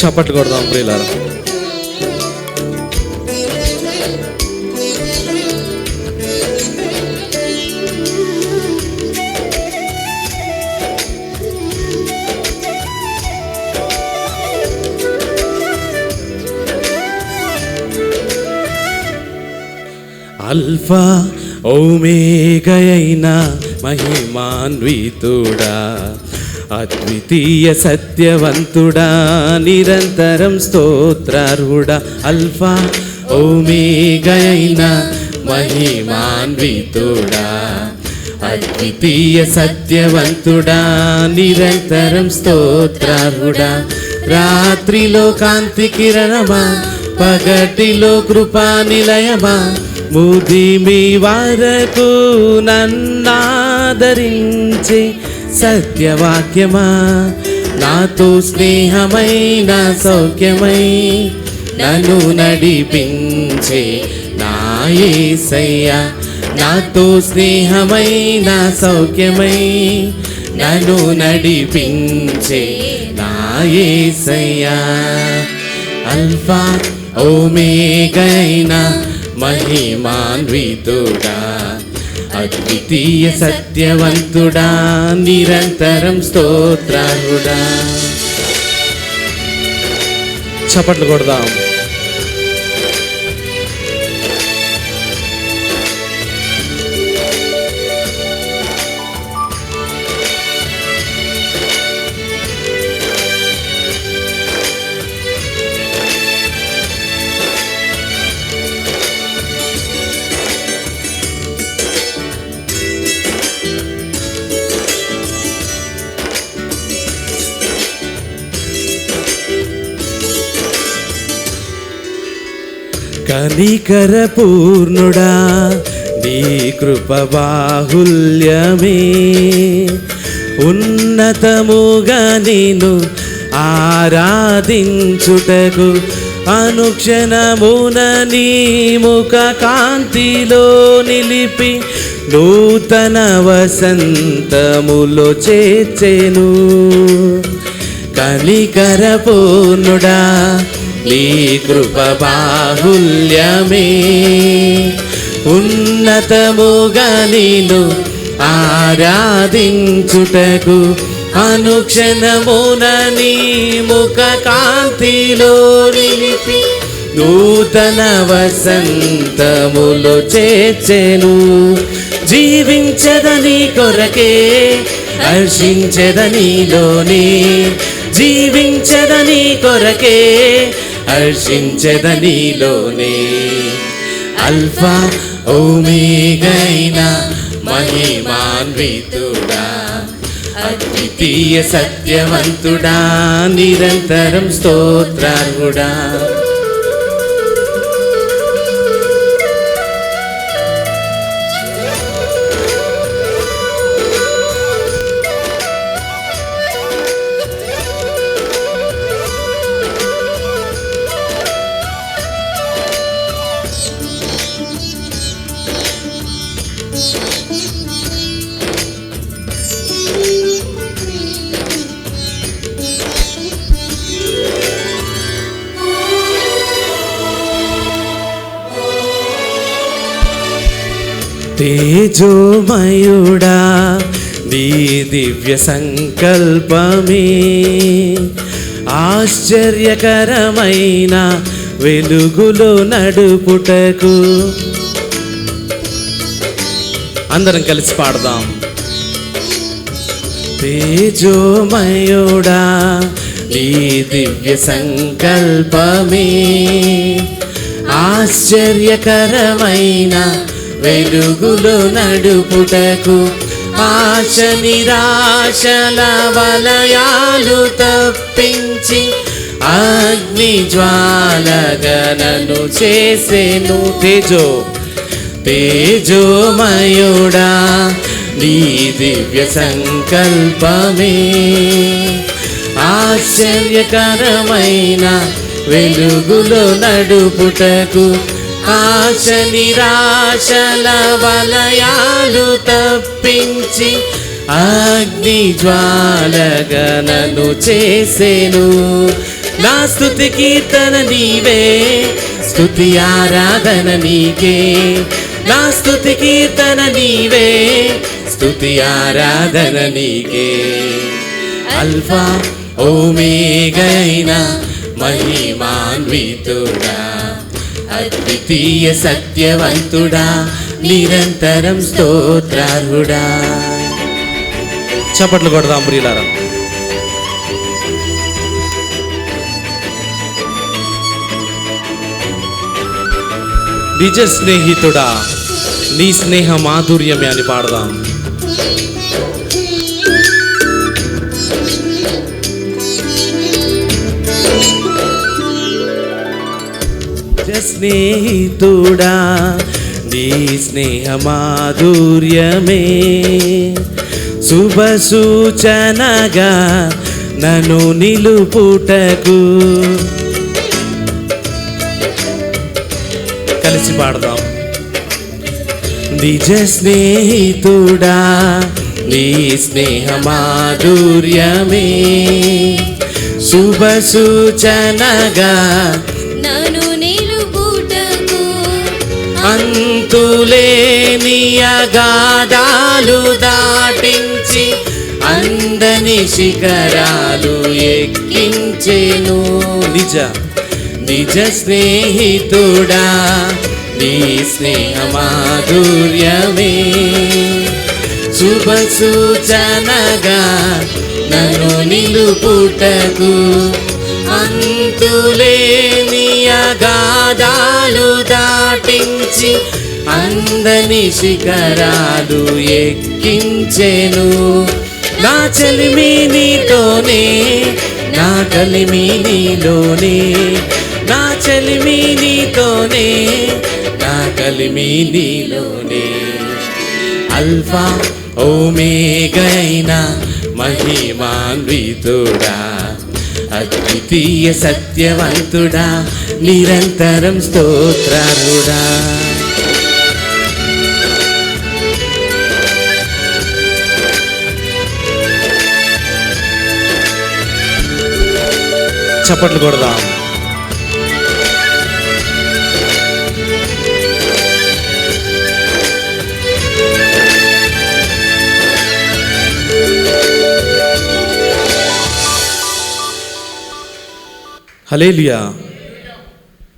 చప్పట్లు కొడదాం ప్రియులారా. అల్ఫా ఓమేగయైన మహిమాన్వితుడా. అద్వితీయ సత్యవంతుడా నిరంతరం స్తోత్రార్హుడా అల్ఫా ఓమేగైన మహిమాన్వితుడా. అద్వితీయ సత్యవంతుడా నిరంతరం స్తోత్రార్హుడా. రాత్రిలో కాంతి కిరణమా పగటిలో కృపా నిలయమా. ముదిమి వరకు నన్నాదరించి సత్యవాక్యమా? నాతో స్నేహమైన సౌఖ్యమై నన్ను నడిపించే నాయసయ్య నాతో స్నేహమైన సౌఖ్యమై నన్ను నడిపించే నాయసయ్యా అల్ఫా ఓమేగైన మహిమాన్వితుడా. అద్వితీయ సత్యవంతుడా నిరంతరం స్తోత్రాలుడా చప్పట్లు కొడదాం. కనికర పూర్ణుడా నీ కృప బాహుల్యమే ఉన్నతముగా నేను ఆరాధించుటకు అనుక్షణమున నీ ముఖ కాంతిలో నిలిపి నూతన వసంతములో చేర్చెను. కనికర పూర్ణుడా నీ కృప బాహుల్యమే. ఉన్నతముగా నేను ఆరాధించుటకు అనుక్షణమున నీ ముఖ కాంతిలో నిలిపి నూతన వసంతములో చేర్చెను. జీవించదని కొరకే హర్షించదనిలోనే జీవించదని కొరకే హర్షించదనిలోనే అల్ఫా ఓమేగైనా మహిమాన్వితుడా. అద్వితీయ సత్యవంతుడా నిరంతరం స్తోత్రార్హుడా. తేజోమయుడా నీ దివ్య సంకల్పమే. ఆశ్చర్యకరమైన వెలుగులో నడుపుటకు. అందరం కలిసి పాడదాం. తేజోమయుడా నీ దివ్య సంకల్పమే. ఆశ్చర్యకరమైన వెలుగులో నడుపుటకు ఆశ నిరాశల వలయాలు తప్పించి అగ్ని జ్వాలగనను చేసేను తేజో తేజోమయుడా నీ దివ్య సంకల్పమే. ఆశ్చర్యకరమైన వెలుగులో నడుపుటకు ఆశ నిరాశల వలయాలు తప్పించి అగ్ని జ్వాలగనను చేసేను. నా స్థుతి కీర్తన నీవే స్థుతి ఆరాధన నీకే. నా స్థుతి కీర్తన నీవే స్థుతి ఆరాధన నీకే. అల్ఫా ఓమేగైన మహిమాన్వితుడా. అద్వితీయ సత్యవంతుడా నిరంతరం స్తోత్రార్హుడా. చప్పట్లు కొడదాం ప్రియులారా. నిజ స్నేహితుడా నీ స్నేహ మాధుర్యమే అని పాడదాం. స్నేహితుడా నీ స్నేహ మాధుర్యమే శుభ సూచనగా నన్ను నిలుపుటకు కలిసి పాడదాం నిజ స్నేహితుడా నీ స్నేహ మాధుర్యమే శుభ సూచనగా నన్ను అంతులేని అగాధాలు దాటించి అందని శిఖరాలు ఎక్కించెను. నిజ నిజ స్నేహితుడా నీ స్నేహమాధుర్యమే. శుభ సూచనగా నన్ను నిలుపుటకు అంతులేని అగాధాలు దా దాటించి అందని శిఖరాలు ఎక్కించెను. నా చలిమి నీతోనే నా కలిమి నీలోనే నా చలిమి నీతోనే నా కలిమి నీలోనే అల్ఫా ఓమేగైనా మహిమాన్వితుడా అద్వితీయ సత్యవంతుడా నిరంతరం స్తోత్రారుడా చప్పట్లు కొడదాం. హలేలియా